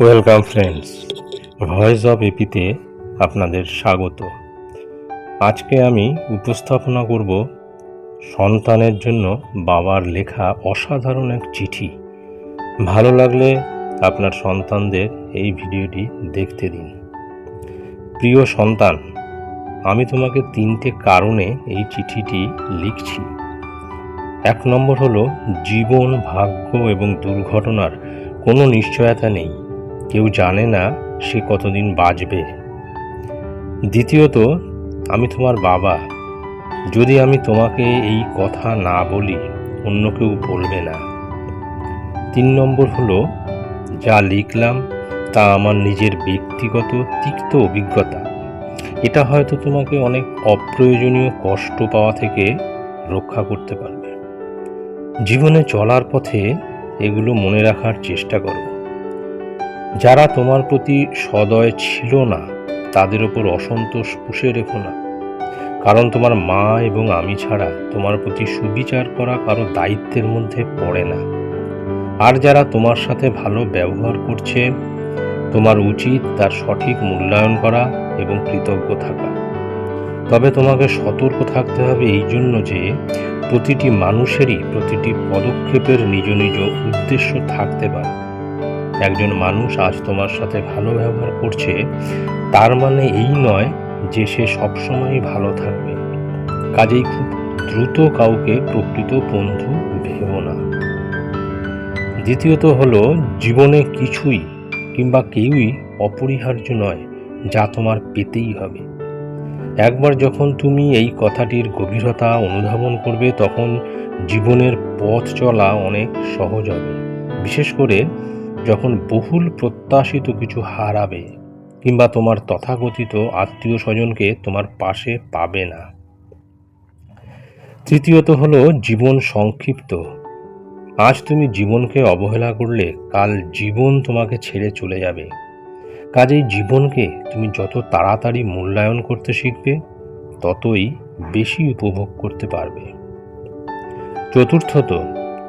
Welcome friends voice of এপিতে আপনাদের স্বাগত। আজকে আমি উপস্থাপনা করব সন্তানের জন্য বাবার লেখা অসাধারণ এক চিঠি। ভালো লাগলে আপনার সন্তানদের এই ভিডিওটি দেখতে দিন। প্রিয় সন্তান, আমি তোমাকে তিনটে কারণে এই চিঠিটি লিখছি। এক নম্বর হলো, জীবন, ভাগ্য এবং দুর্ঘটনার কোনো নিশ্চয়তা নেই। কেউ জানে না সে কতদিন বাঁচবে। দ্বিতীয়ত, আমি তোমার বাবা। যদি আমি তোমাকে এই কথা না বলি, অন্য কেউ বলবে না। তিন নম্বর হলো, যা লিখলাম, তা আমার নিজের ব্যক্তিগত তিক্ত অভিজ্ঞতা। এটা হয়তো তোমাকে অনেক অপ্রয়োজনীয় কষ্ট পাওয়া থেকে রক্ষা করতে পারবে। জীবনে চলার পথে এগুলো মনে রাখার চেষ্টা করো। যারা তোমার প্রতি সদয় ছিল না, তাদের ওপর অসন্তোষ পুষে রেখো না। কারণ তোমার মা এবং আমি ছাড়া তোমার প্রতি সুবিচার করা কারও দায়িত্বের মধ্যে পড়ে না। আর যারা তোমার সাথে ভালো ব্যবহার করছে, তোমার উচিত তার সঠিক মূল্যায়ন করা এবং কৃতজ্ঞ থাকা। তবে তোমাকে সতর্ক থাকতে হবে এই জন্য যে, প্রতিটি মানুষেরই প্রতিটি পদক্ষেপের নিজ নিজ উদ্দেশ্য থাকতে পারে। একজন মানুষ আজ তোমার সাথে ভালো ব্যবহার করছে, তার মানে এই নয় যে সে সবসময় ভালো থাকবে। কাজেই খুব দ্রুত কাউকে প্রকৃত বন্ধু ভেবো না। দ্বিতীয়ত হলো, জীবনে কিছুই কিংবা কেউই অপরিহার্য নয়, যা তোমার পেতেই হবে। একবার যখন তুমি এই কথাটির গভীরতা অনুধাবন করবে, তখন জীবনের পথ চলা অনেক সহজ হবে। বিশেষ করে যখন বহুল প্রত্যাশিত কিছু হারাবে, কিংবা তোমার তথাকথিত আত্মীয় স্বজনকে তোমার পাশে পাবে না। তৃতীয়ত হলো জীবন সংক্ষিপ্ত। আজ তুমি জীবনকে অবহেলা করলে, কাল জীবন তোমাকে ছেড়ে চলে যাবে। কাজেই জীবনকে তুমি যত তাড়াতাড়ি মূল্যায়ন করতে শিখবে, ততই বেশি উপভোগ করতে পারবে। চতুর্থত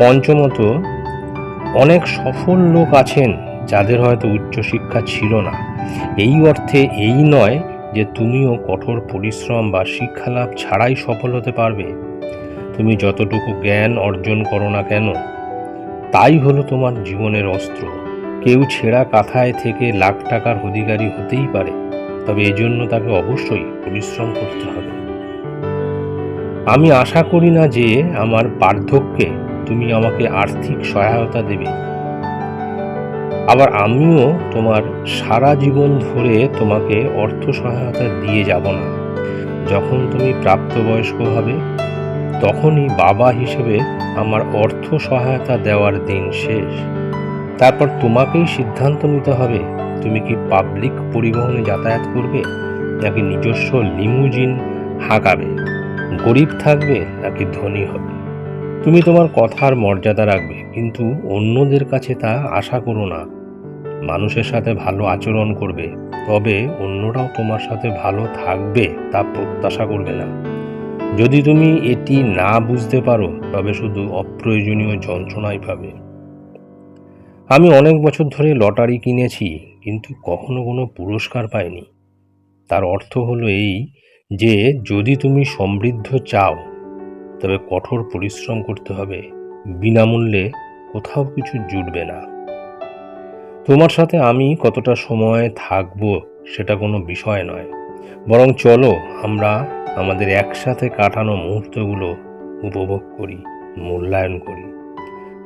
পঞ্চমত, অনেক সফল লোক আছেন যাদের হয়তো উচ্চশিক্ষা ছিল না। এই অর্থে এই নয় যে তুমিও কঠোর পরিশ্রম বা শিক্ষালাভ ছাড়াই সফল হতে পারবে। তুমি যতটুকু জ্ঞান অর্জন করো না কেন, তাই হলো তোমার জীবনের অস্ত্র। কেউ ছেঁড়া কাথায় থেকে লাখ টাকার অধিকারী হতেই পারে, তবে এজন্য তাকে অবশ্যই পরিশ্রম করতে হবে। আমি আশা করি না যে আমার বার্ধক্যে তুমি আমাকে আর্থিক সহায়তা দেবে। আবার আমিও তোমার সারা জীবন ধরে তোমাকে অর্থ সহায়তা দিয়ে যাব না। যখন তুমি প্রাপ্তবয়স্ক হবে, তখনই বাবা হিসেবে আমার অর্থ সহায়তা দেওয়ার দিন শেষ। তারপর তোমাকেই সিদ্ধান্ত নিতে হবে, তুমি কি পাবলিক পরিবহনে যাতায়াত করবে, নাকি নিজস্ব লিমুজিন হাঁকাবে? গরিব থাকবে, নাকি ধনী হবে? তুমি তোমার কথার মর্যাদা রাখবে, কিন্তু অন্যদের কাছে তা আশা করো না। মানুষের সাথে ভালো আচরণ করবে, তবে অন্যরাও তোমার সাথে ভালো থাকবে তা প্রত্যাশা করবে না। যদি তুমি এটি না বুঝতে পারো, তবে শুধু অপ্রয়োজনীয় যন্ত্রণাই পাবে। আমি অনেক বছর ধরে লটারি কিনেছি, কিন্তু কখনো কোনো পুরস্কার পাইনি। তার অর্থ হলো এই যে, যদি তুমি সমৃদ্ধ চাও তবে কঠোর পরিশ্রম করতে হবে। বিনামূল্যে কোথাও কিছু জুটবে না। তোমার সাথে আমি কতটা সময় থাকব সেটা কোনো বিষয় নয়। বরং চলো, আমরা আমাদের একসাথে কাটানো মুহূর্তগুলো উপভোগ করি, মূল্যায়ন করি।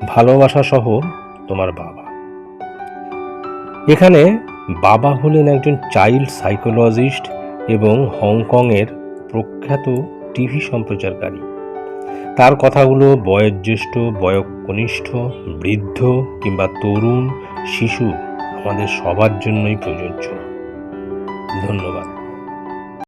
ভালোবাসা সহ তোমার বাবা। এখানে বাবা হলেন একজন চাইল্ড সাইকোলজিস্ট এবং হংকংয়ের প্রখ্যাত টিভি সম্প্রচারকারী। তার কথাগুলো বয়োজ্যেষ্ঠ বয়কনিষ্ঠ বৃদ্ধ কিংবা তরুণ শিশু আমাদের সবার জন্যই প্রযোজ্য। ধন্যবাদ।